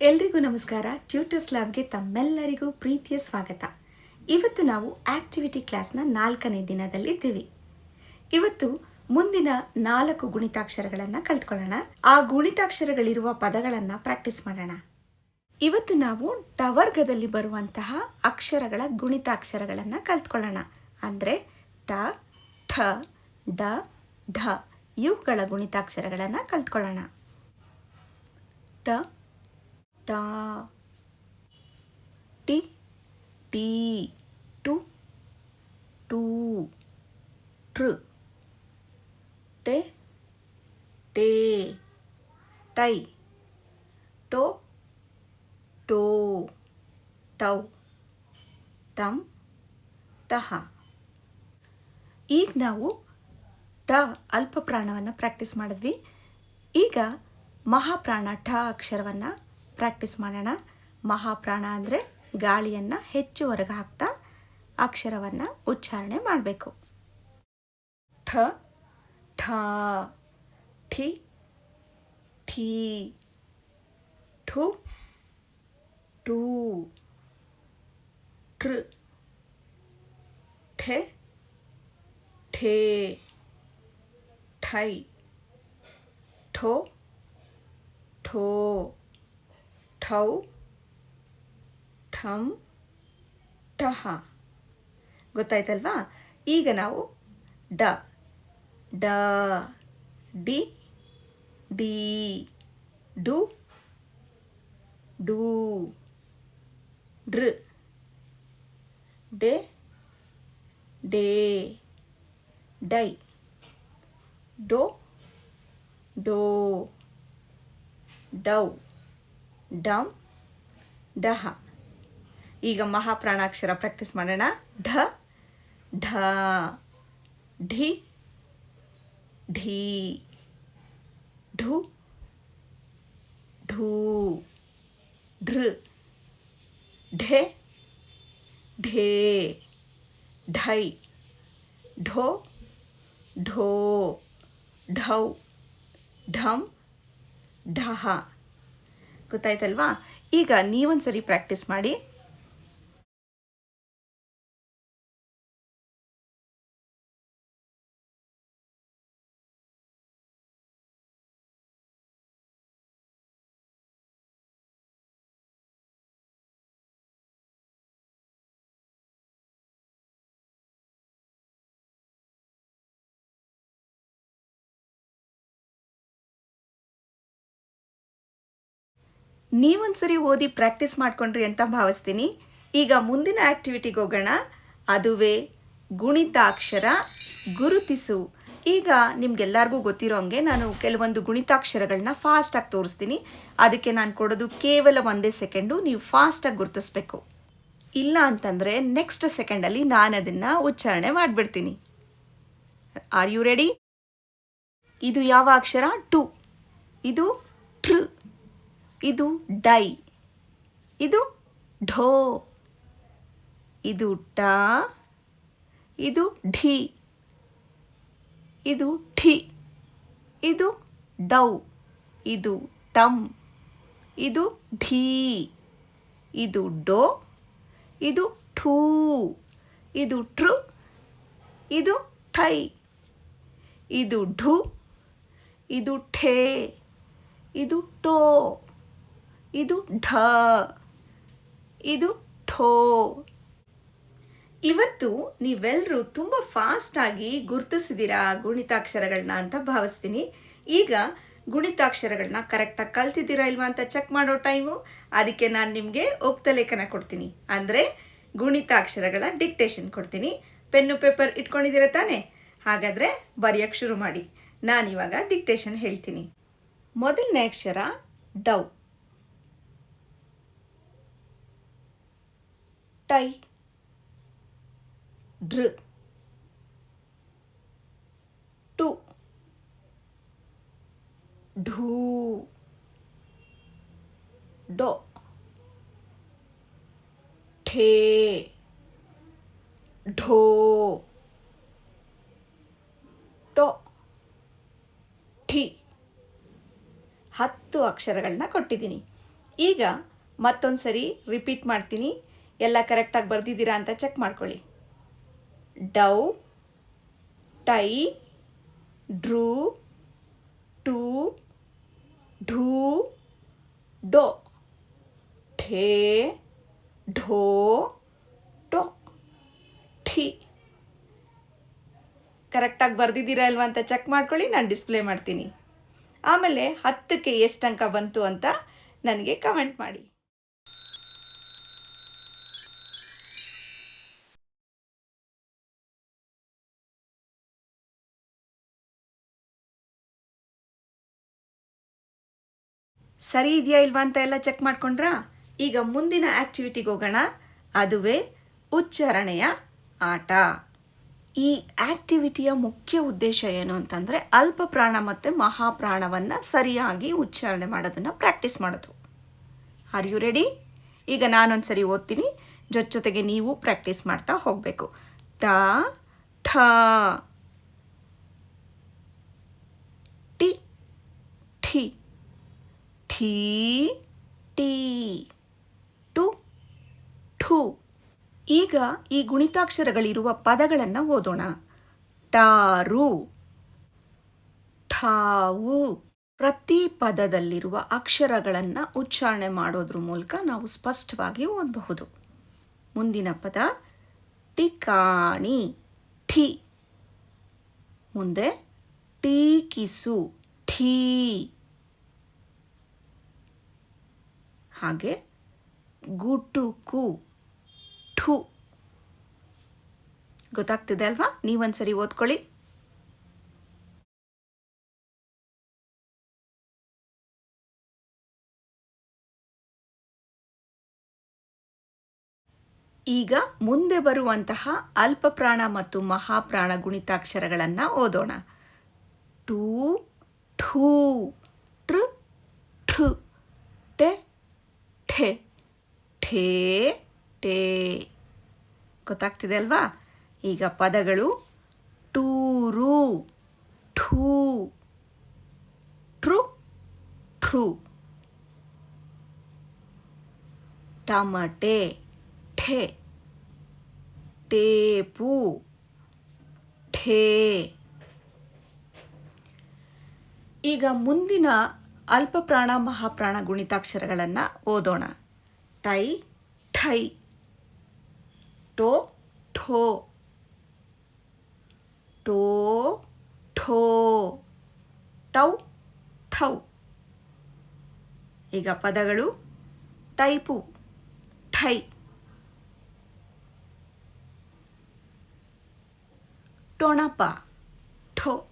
ಎಲ್ರಿಗೂ ನಮಸ್ಕಾರ. ಟ್ಯೂಟರ್ಸ್ ಲ್ಯಾಬ್ಗೆ ತಮ್ಮೆಲ್ಲರಿಗೂ ಪ್ರೀತಿಯ ಸ್ವಾಗತ. ಇವತ್ತು ನಾವು ಆಕ್ಟಿವಿಟಿ ಕ್ಲಾಸ್ನ ನಾಲ್ಕನೇ ದಿನದಲ್ಲಿದ್ದೀವಿ. ಇವತ್ತು ಮುಂದಿನ ನಾಲ್ಕು ಗುಣಿತಾಕ್ಷರಗಳನ್ನು ಕಲ್ತ್ಕೊಳ್ಳೋಣ. ಆ ಗುಣಿತಾಕ್ಷರಗಳಿರುವ ಪದಗಳನ್ನು ಪ್ರಾಕ್ಟೀಸ್ ಮಾಡೋಣ. ಇವತ್ತು ನಾವು ಟವರ್ಗದಲ್ಲಿ ಬರುವಂತಹ ಅಕ್ಷರಗಳ ಗುಣಿತಾಕ್ಷರಗಳನ್ನು ಕಲ್ತ್ಕೊಳ್ಳೋಣ. ಅಂದರೆ ಟ, ಠ, ಡ, ಢ ಇವುಗಳ ಗುಣಿತಾಕ್ಷರಗಳನ್ನು ಕಲ್ತ್ಕೊಳ್ಳೋಣ. ಟ ಟ. ಟಿ. ಟಿ. ಟು. ಟೂ. ಟ್ರ್. ಟೆ. ಟೇ. ಟೈ. ಟೋ. ಟೋ. ಟೌ. ಟಮ್ ಟಹ. ಈಗ ನಾವು ಟ ಅಲ್ಪ ಪ್ರಾಣವನ್ನು ಪ್ರಾಕ್ಟೀಸ್ ಮಾಡಿದ್ವಿ. ಈಗ ಮಹಾಪ್ರಾಣ ಠ ಅಕ್ಷರವನ್ನು ಪ್ರಾಕ್ಟೀಸ್ ಮಾಡೋಣ. ಮಹಾಪ್ರಾಣ ಅಂದರೆ ಗಾಳಿಯನ್ನು ಹೆಚ್ಚು ಹೊರಗೆ ಹಾಕ್ತಾ ಅಕ್ಷರವನ್ನು ಉಚ್ಚಾರಣೆ ಮಾಡಬೇಕು. ಠ ಠ, ಠಿ ಠಿ, ಠು ಟು ಟ್ರ್ ಠೆ, ಠೇ, ಠೈ, ಠೋ ಠೋ. ಠೌ, ಠಂ ಠಹ ಗೊತ್ತಾಯ್ತಲ್ವಾ? ಈಗ ನಾವು ಡ ಡ ಡಿ ಡಿ, ಡು ಡು, ಡ್ರ್. ಡೆ, ಡೇ, ಡೈ. ಡೋ ಡೋ, ಡೌ. ಡಮ್, ಡಹ. ಈಗ ಮಹಾಪ್ರಾಣಾಕ್ಷರ ಪ್ರಾಕ್ಟೀಸ್ ಮಾಡೋಣ. ಢ ಢ, ಢಿ, ಢೀ, ಢು, ಢೂ, ಢೃ. ಢೆ, ಢೇ, ಢೈ. ಢೋ ಢೋ, ಢೌ. ಢಂ ಢಹ. ಗೊತ್ತಾಯ್ತಲ್ವಾ? ಈಗ ನೀವೊಂದ್ಸರಿ ಪ್ರಾಕ್ಟೀಸ್ ಮಾಡಿ. ನೀವೊಂದ್ಸರಿ ಓದಿ ಪ್ರಾಕ್ಟೀಸ್ ಮಾಡಿಕೊಂಡ್ರಿ ಅಂತ ಭಾವಿಸ್ತೀನಿ. ಈಗ ಮುಂದಿನ ಆ್ಯಕ್ಟಿವಿಟಿಗೆ ಹೋಗೋಣ. ಅದುವೇ ಗುಣಿತಾಕ್ಷರ ಗುರುತಿಸು. ಈಗ ನಿಮ್ಗೆಲ್ಲರಿಗೂ ಗೊತ್ತಿರೋ ಹಂಗೆ ನಾನು ಕೆಲವೊಂದು ಗುಣಿತಾಕ್ಷರಗಳನ್ನ ಫಾಸ್ಟಾಗಿ ತೋರಿಸ್ತೀನಿ. ಅದಕ್ಕೆ ನಾನು ಕೊಡೋದು ಕೇವಲ ಒಂದೇ ಸೆಕೆಂಡು, ನೀವು ಫಾಸ್ಟಾಗಿ ಗುರುತಿಸ್ಬೇಕು. ಇಲ್ಲ ಅಂತಂದರೆ ನೆಕ್ಸ್ಟ್ ಸೆಕೆಂಡಲ್ಲಿ ನಾನು ಅದನ್ನು ಉಚ್ಚಾರಣೆ ಮಾಡಿಬಿಡ್ತೀನಿ. Are you ready? ಇದು ಯಾವ ಅಕ್ಷರ? ಟು. ಇದು ಟ್ರ್. ಇದು ಡೈ. ಇದು ಢೋ. ಇದು ಟ. ಇದು ಢಿ. ಇದು ಠಿ ಇದು ಡೌ. ಇದು ಟಮ್ ಇದು ಢೀ. ಇದು ಡೋ. ಇದು ಠೂ. ಇದು ಟ್ರು ಇದು ಠೈ ಇದು ಢು. ಇದು ಠೇ. ಇದು ಟೋ. ಇದು ಢ, ಇದು ಠೋ. ಇವತ್ತು ನೀವೆಲ್ಲರೂ ತುಂಬ ಫಾಸ್ಟಾಗಿ ಗುರುತಿಸಿದ್ದೀರಾ ಗುಣಿತಾಕ್ಷರಗಳನ್ನ ಅಂತ ಭಾವಿಸ್ತೀನಿ. ಈಗ ಗುಣಿತಾಕ್ಷರಗಳನ್ನ ಕರೆಕ್ಟಾಗಿ ಕಲ್ತಿದ್ದೀರಾ ಇಲ್ವಾ ಅಂತ ಚೆಕ್ ಮಾಡೋ ಟೈಮು ಅದಕ್ಕೆ ನಾನು ನಿಮಗೆ ಲೇಖನ ಕೊಡ್ತೀನಿ. ಅಂದರೆ ಗುಣಿತಾಕ್ಷರಗಳ ಡಿಕ್ಟೇಷನ್ ಕೊಡ್ತೀನಿ. ಪೆನ್ನು ಪೇಪರ್ ಇಟ್ಕೊಂಡಿದ್ದೀರ ತಾನೇ? ಹಾಗಾದರೆ ಬರೆಯೋಕ್ಕೆ ಶುರು ಮಾಡಿ. ನಾನಿವಾಗ ಡಿಕ್ಟೇಷನ್ ಹೇಳ್ತೀನಿ. ಮೊದಲನೇ ಅಕ್ಷರ ಡೌ. ಟೈ ಡ್ರ್. ಟು. ಢೂ. ಡೊ. ಠೇ. ಢೋ. ಟೊ. ಠಿ. ಹತ್ತು ಅಕ್ಷರಗಳನ್ನ ಕೊಟ್ಟಿದ್ದೀನಿ. ಈಗ ಮತ್ತೊಂದು ಸರಿ ರಿಪೀಟ್ ಮಾಡ್ತೀನಿ. ಎಲ್ಲ ಕರೆಕ್ಟಾಗಿ ಬರೆದಿದ್ದೀರಾ ಅಂತ ಚೆಕ್ ಮಾಡ್ಕೊಳ್ಳಿ. ಡೌ, ಟೈ, ಡ್ರೂ, ಟೂ, ಢೂ, ಡೋ, ಠೇ, ಢೋ, ಟೋ, ಠಿ. ಕರೆಕ್ಟಾಗಿ ಬರೆದಿದ್ದೀರಾ ಇಲ್ವಾ ಅಂತ ಚೆಕ್ ಮಾಡ್ಕೊಳ್ಳಿ, ನಾನು ಡಿಸ್ಪ್ಲೇ ಮಾಡ್ತೀನಿ. ಆಮೇಲೆ ಹತ್ತಕ್ಕೆ ಎಷ್ಟು ಅಂಕ ಬಂತು ಅಂತ ನನಗೆ ಕಮೆಂಟ್ ಮಾಡಿ. ಸರಿ ಇದೆಯಾ ಇಲ್ವಾ ಅಂತ ಎಲ್ಲ ಚೆಕ್ ಮಾಡ್ಕೊಂಡ್ರಾ? ಈಗ ಮುಂದಿನ ಆಕ್ಟಿವಿಟಿಗೆ ಹೋಗೋಣ. ಅದುವೇ ಉಚ್ಚಾರಣೆಯ ಆಟ. ಈ ಆಕ್ಟಿವಿಟಿಯ ಮುಖ್ಯ ಉದ್ದೇಶ ಏನು ಅಂತಂದರೆ ಅಲ್ಪ ಪ್ರಾಣ ಮತ್ತು ಮಹಾಪ್ರಾಣವನ್ನು ಸರಿಯಾಗಿ ಉಚ್ಚಾರಣೆ ಮಾಡೋದನ್ನು ಪ್ರಾಕ್ಟೀಸ್ ಮಾಡೋದು. ಆರ್ ಯು ರೆಡಿ ಈಗ ನಾನೊಂದು ಸರಿ ಓದ್ತೀನಿ. ಜೊತೆ ಜೊತೆಗೆ ನೀವು ಪ್ರಾಕ್ಟೀಸ್ ಮಾಡ್ತಾ ಹೋಗಬೇಕು. ಟ, ಠ, ಟಿ, ಠಿ. ಠೀ ಟೀ, ಟು, ಠು. ಈಗ ಈ ಗುಣಿತಾಕ್ಷರಗಳಿರುವ ಪದಗಳನ್ನು ಓದೋಣ. ಟಾರು ಠಾವು. ಪ್ರತಿ ಪದದಲ್ಲಿರುವ ಅಕ್ಷರಗಳನ್ನು ಉಚ್ಚಾರಣೆ ಮಾಡೋದ್ರ ಮೂಲಕ ನಾವು ಸ್ಪಷ್ಟವಾಗಿ ಓದಬಹುದು. ಮುಂದಿನ ಪದ ಟಿಕಾಣಿ ಠಿ. ಮುಂದೆ ಟೀಕಿಸು ಠೀ. ಹಾಗೆ ಗುಟುಕು, ಠು. ಗೊತ್ತಾಗ್ತಿದೆ ಅಲ್ವಾ? ನೀವೊಂದ್ಸರಿ ಓದ್ಕೊಳ್ಳಿ. ಈಗ ಮುಂದೆ ಬರುವಂತಹ ಅಲ್ಪಪ್ರಾಣ ಮತ್ತು ಮಹಾಪ್ರಾಣ ಗುಣಿತಾಕ್ಷರಗಳನ್ನು ಓದೋಣ. ಟೂ, ಠೂ ಟ್ರು ಠು ಟೆ ಠೆ, ಠೇ ಟೇ ಗೊತ್ತಾಗ್ತಿದೆ ಅಲ್ವಾ? ಈಗ ಪದಗಳು ಟೂರು, ಠೂ ಟ್ರು ಠ್ರು. ಟಮಟೆ, ಠೆ, ಟೇಪು, ಠೇ. ಈಗ ಮುಂದಿನ ಅಲ್ಪಪ್ರಾಣ, ಮಹಾಪ್ರಾಣ ಗುಣಿತಾಕ್ಷರಗಳನ್ನು ಓದೋಣ. ಟೈ, ಠೈ. ಟೋ, ಠೋ. ಟೋ, ಠೋ. ಟೌ ಠೌ ಈಗ ಪದಗಳು ಟೈಪು, ಠೈ. ಟೊಣಪ ಠೋ.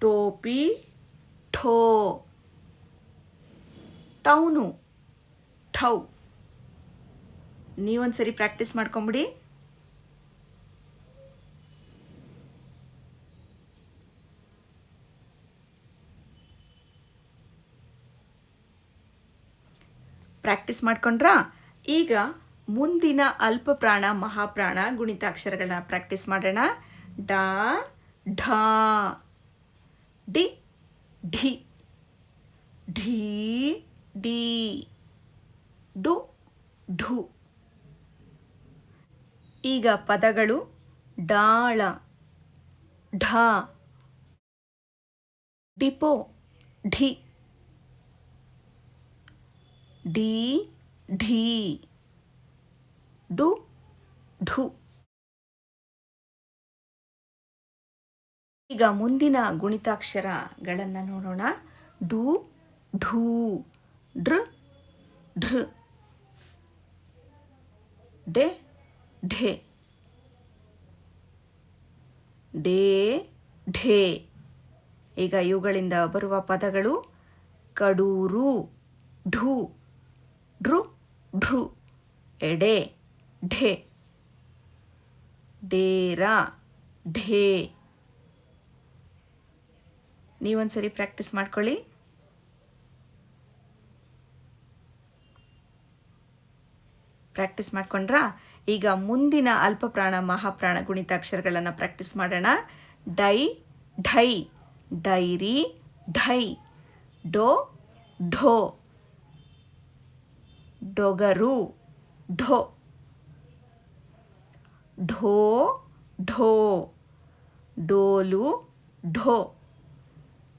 ಟೋಪಿ ಠೋ ಟೌನು. ಠೌ ನೀವೊಂದ್ಸರಿ ಪ್ರಾಕ್ಟೀಸ್ ಮಾಡ್ಕೊಂಬಿಡಿ. ಪ್ರಾಕ್ಟೀಸ್ ಮಾಡ್ಕೊಂಡ್ರಾ? ಈಗ ಮುಂದಿನ ಅಲ್ಪಪ್ರಾಣ, ಮಹಾಪ್ರಾಣ ಗುಣಿತಾಕ್ಷರಗಳನ್ನ ಪ್ರಾಕ್ಟೀಸ್ ಮಾಡೋಣ. ಡ, ಢ. ಡಿ. ಢಿ, ಢೀ ಡಿ ಡು, ಢು. ಈಗ ಪದಗಳು ಡಾಳ, ಢ. ಡಿಪೋ, ಢಿ. ಡಿ, ಢಿ. ಡು, ಢು. ಈಗ ಮುಂದಿನ ಗುಣಿತಾಕ್ಷರಗಳನ್ನು ನೋಡೋಣ. ಡು, ಢೂ ಡ್ರ ಢೃ. ಡೆ, ಢೆ. ಡೇ, ಢೇ. ಈಗ ಇವುಗಳಿಂದ ಬರುವ ಪದಗಳು ಕಡೂರು, ಢೂ, ಢೃ ಢೃ. ಎಡೆ, ಢೆ. ಡೇರ, ಢೇ. ನೀವೊಂದ್ಸರಿ ಪ್ರಾಕ್ಟೀಸ್ ಮಾಡ್ಕೊಳ್ಳಿ. ಪ್ರಾಕ್ಟೀಸ್ ಮಾಡ್ಕೊಂಡ್ರಾ? ಈಗ ಮುಂದಿನ ಅಲ್ಪಪ್ರಾಣ, ಮಹಾಪ್ರಾಣ ಗುಣಿತಾಕ್ಷರಗಳನ್ನು ಪ್ರಾಕ್ಟೀಸ್ ಮಾಡೋಣ. ಡೈ, ಢೈ, ಡೈರಿ, ಢೈ, ಡೋ, ಢೋ, ಡೊಗರು, ಢೋ ಢೋ ಢೋ, ಡೋಲು, ಢೋ.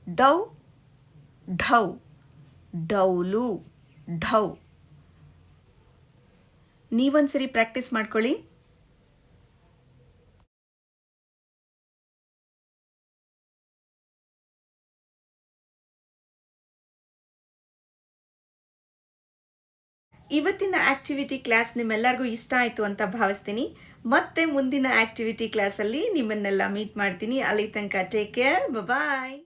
ಡೌ, ಢೌ, ಡೌಲು, ಢೌ. ನೀವೊಂದ್ಸರಿ ಪ್ರಾಕ್ಟೀಸ್ ಮಾಡ್ಕೊಳ್ಳಿ. ಇವತ್ತಿನ ಆಕ್ಟಿವಿಟಿ ಕ್ಲಾಸ್ ನಿಮ್ಮೆಲ್ಲರಿಗೂ ಇಷ್ಟ ಆಯಿತು ಅಂತ ಭಾವಿಸ್ತೀನಿ. ಮತ್ತೆ ಮುಂದಿನ ಆಕ್ಟಿವಿಟಿ ಕ್ಲಾಸಲ್ಲಿ ನಿಮ್ಮನ್ನೆಲ್ಲ ಮೀಟ್ ಮಾಡ್ತೀನಿ. ಅಲ್ಲಿ ತನಕ ಟೇಕ್ ಕೇರ್ ಬಾಯ್